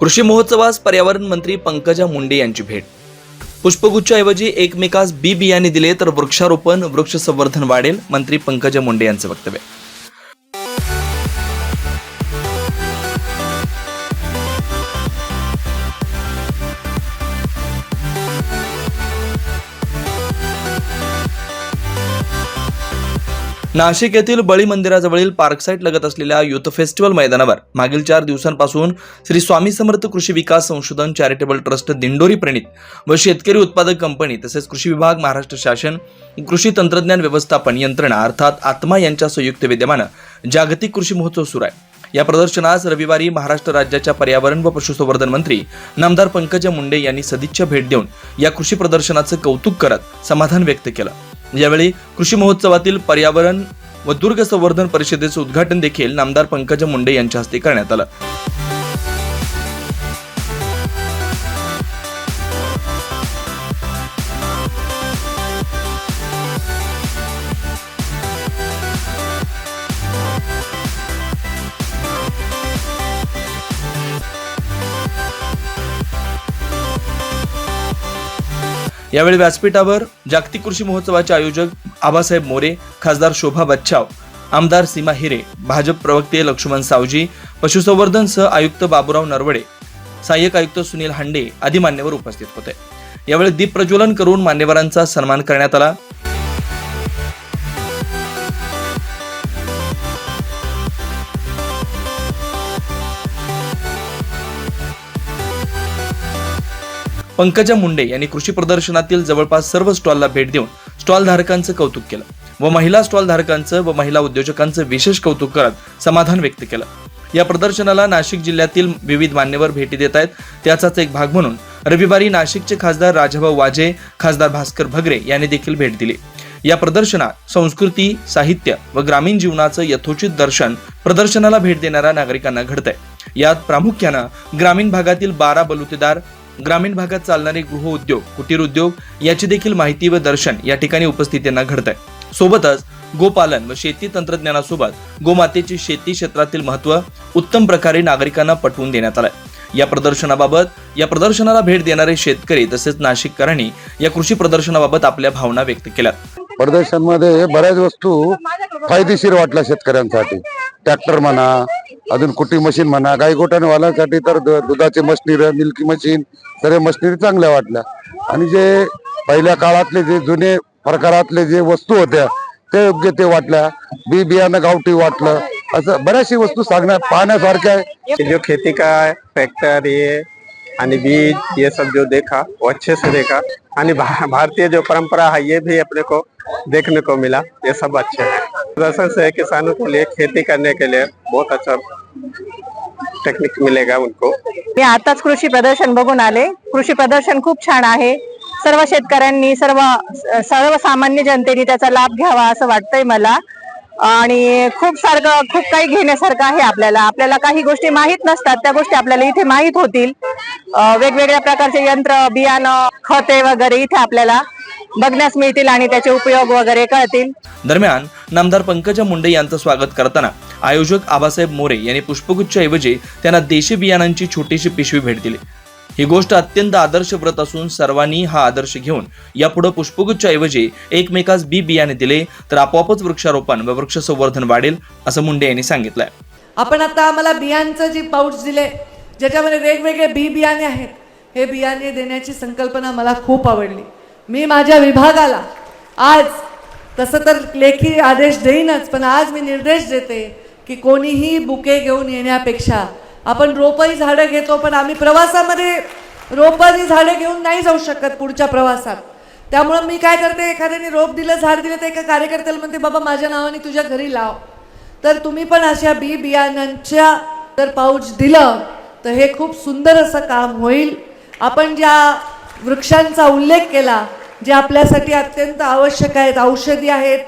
कृषी महोत्सवास पर्यावरण मंत्री पंकजा मुंडे यांची भेट. पुष्पगुच्छाऐवजी एकमेकास बी बियाणे दिले तर वृक्षारोपण वृक्ष संवर्धन वाढेल मंत्री पंकजा मुंडे यांचं वक्तव्य. नाशिक येथील बळी मंदिराजवळील पार्कसाईट लगत असलेल्या युथ फेस्टिवल मैदानावर मागील चार दिवसांपासून श्री स्वामी समर्थ कृषी विकास संशोधन चॅरिटेबल ट्रस्ट दिंडोरी प्रणित व शेतकरी उत्पादक कंपनी तसेच कृषी विभाग महाराष्ट्र शासन कृषी तंत्रज्ञान व्यवस्थापन यंत्रणा अर्थात आत्मा यांच्या संयुक्त विद्यमानं जागतिक कृषी महोत्सव सुरू आहे. या प्रदर्शनास रविवारी महाराष्ट्र राज्याच्या पर्यावरण व पशुसंवर्धन मंत्री नामदार पंकजा मुंडे यांनी सदिच्छा भेट देऊन या कृषी प्रदर्शनाचं कौतुक करत समाधान व्यक्त केलं. यावेळी कृषी महोत्सवातील पर्यावरण व दुर्ग संवर्धन परिषदेचं उद्घाटन देखील नामदार पंकजा मुंडे यांच्या हस्ते करण्यात आलं. यावेळी व्यासपीठावर जागतिक कृषी महोत्सवाचे आयोजक आबासाहेब मोरे खासदार शोभा बच्छाव आमदार सीमा हिरे भाजप प्रवक्ते लक्ष्मण सावजी पशुसंवर्धन सह आयुक्त बाबुराव नरवडे सहाय्यक आयुक्त सुनील हांडे आदी मान्यवर उपस्थित होते. यावेळी दीप प्रज्वलन करून मान्यवरांचा सन्मान करण्यात आला. पंकजा मुंडे यांनी कृषी प्रदर्शनातील जवळपास सर्व स्टॉलला भेट देऊन स्टॉल धारकांचं कौतुक केलं व महिला स्टॉल धारकांचं व महिला उद्योजकांचं विशेष कौतुक करत समाधान व्यक्त केलं. या प्रदर्शनाला नाशिक जिल्ह्यातील विविध मान्यवर भेटी देत आहेत. त्याचाच एक भाग म्हणून रविवारी नाशिकचे खासदार राजाभाऊ वाजे खासदार भास्कर भगरे यांनी देखील भेट दिली. या प्रदर्शनात संस्कृती साहित्य व ग्रामीण जीवनाचं यथोचित दर्शन प्रदर्शनाला भेट देणाऱ्या नागरिकांना घडतंय. यात प्रामुख्यानं ग्रामीण भागातील बारा बलुतेदार ग्रामीण भागात चालणारे गृहउद्योग कुटीर उद्योग याची देखील माहिती व दर्शन या ठिकाणी उपस्थितींना घडतंय. सोबतच गोपालन व शेती तंत्रज्ञानासोबत गोमातेची शेती क्षेत्रातील महत्त्व उत्तम प्रकारे नागरिकांना पटवून देण्यात आलंय. या प्रदर्शनाबाबत या प्रदर्शनाला भेट देणारे शेतकरी तसेच नाशिककरांनी या कृषी प्रदर्शनाबाबत आपल्या भावना व्यक्त केल्या. प्रदर्शनमध्ये बऱ्याच वस्तू फायदेशीर वाटल्या शेतकऱ्यांसाठी. ट्रॅक्टर म्हणा अजून कुटी मशीन म्हणा गाई गोठ्यावाल्यांसाठी तर दुधाचे मशिनरी मिल्की मशीन सर्व मशिनरी चांगल्या वाटल्या. आणि जे पहिल्या काळातले जे जुने प्रकारातले जे वस्तू होत्या ते योग्य ते वाटल्या. बी बियाणं गावठी वाटलं. असं बऱ्याचशी वस्तू सांगण्या पाहण्यासारख्या आहे ये जो खेती का ट्रैक्टर ये आणि बीज ये सब जो देखा वो अच्छे से देखा। आणि भा, भारतीय जो परंपरा है ये भी अपने को देखने को मिला। ये सब अच्छे है। प्रदर्शन से किसानों के लिए खेती करने के लिए बहुत अच्छा टेक्निक मिलेगा उनको। मी आताच कृषी प्रदर्शन बघून आले। कृषी प्रदर्शन खूप छान आहे. सर्व शेतकऱ्यांनी सर्व सर्वसामान्य जनतेने त्याचा लाभ घ्यावा असं वाटतंय मला. आणि खूप सारखं खूप काही घेण्यासारखं आहे आपल्याला. आपल्याला काही गोष्टी माहीत नसतात त्या गोष्टी आपल्याला इथे माहीत होतील. वेगवेगळ्या प्रकारचे यंत्र बियाणं खते वगैरे इथे आपल्याला बघण्यास मिळतील आणि त्याचे उपयोग वगैरे कळतील. दरम्यान नामदार पंकजा मुंडे यांचं स्वागत करताना आयोजक आबासाहेब मोरे यांनी पुष्पगुच्छ ऐवजी त्यांना देशी बियाणांची छोटीशी पिशवी भेट दिली. ही गोष्ट अत्यंत आदर्श व्रत असून सर्वांनी हा आदर्श घेऊन यापुढे पुष्पगुच्छाऐवजी एकमेकास बी बियाणे दिले तर आपोआपच वृक्षारोपण व वृक्ष संवर्धन वाढेल असं मुंडे यांनी सांगितलंय. आपण आता आम्हाला बियांचं जे पाऊच दिले ज्याच्यामध्ये वेगवेगळे बी बियाणे आहेत हे बियाणे देण्याची संकल्पना मला खूप आवडली. मी माझ्या विभागाला आज तसं तर लेखी आदेश देईनच पण आज मी निर्देश देते की कोणीही बुके घेऊन येण्यापेक्षा आपण रोपही झाडं घेतो पण आम्ही प्रवासामध्ये रोपाची झाडं घेऊन नाही जाऊ शकत पुढच्या प्रवासात. त्यामुळं मी काय करते एखाद्याने रोप दिलं झाड दिलं तर एका कार्यकर्त्याला म्हणते बाबा माझ्या नावाने तुझ्या घरी लाव. तर तुम्ही पण अशा बी बियाण्यांच्या जर पाऊच दिलं तर हे खूप सुंदर असं काम होईल. आपण ज्या वृक्षांचा उल्लेख केला जे आपल्यासाठी अत्यंत आवश्यक आहेत औषधी आहेत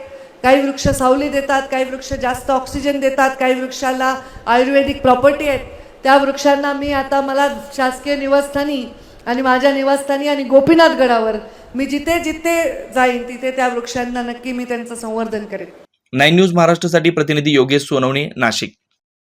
काही वृक्ष सावली देतात काही वृक्ष जास्त ऑक्सिजन देतात काही वृक्षाला आयुर्वेदिक प्रॉपर्टी आहेत त्या वृक्षांना मी आता मला शासकीय निवासस्थानी आणि माझ्या निवासस्थानी आणि गोपीनाथ गडावर मी जिथे जिथे जाईन तिथे त्या वृक्षांना नक्की मी त्यांचं संवर्धन करेन. नाईन न्यूज महाराष्ट्रासाठी प्रतिनिधी योगेश सोनवणे नाशिक.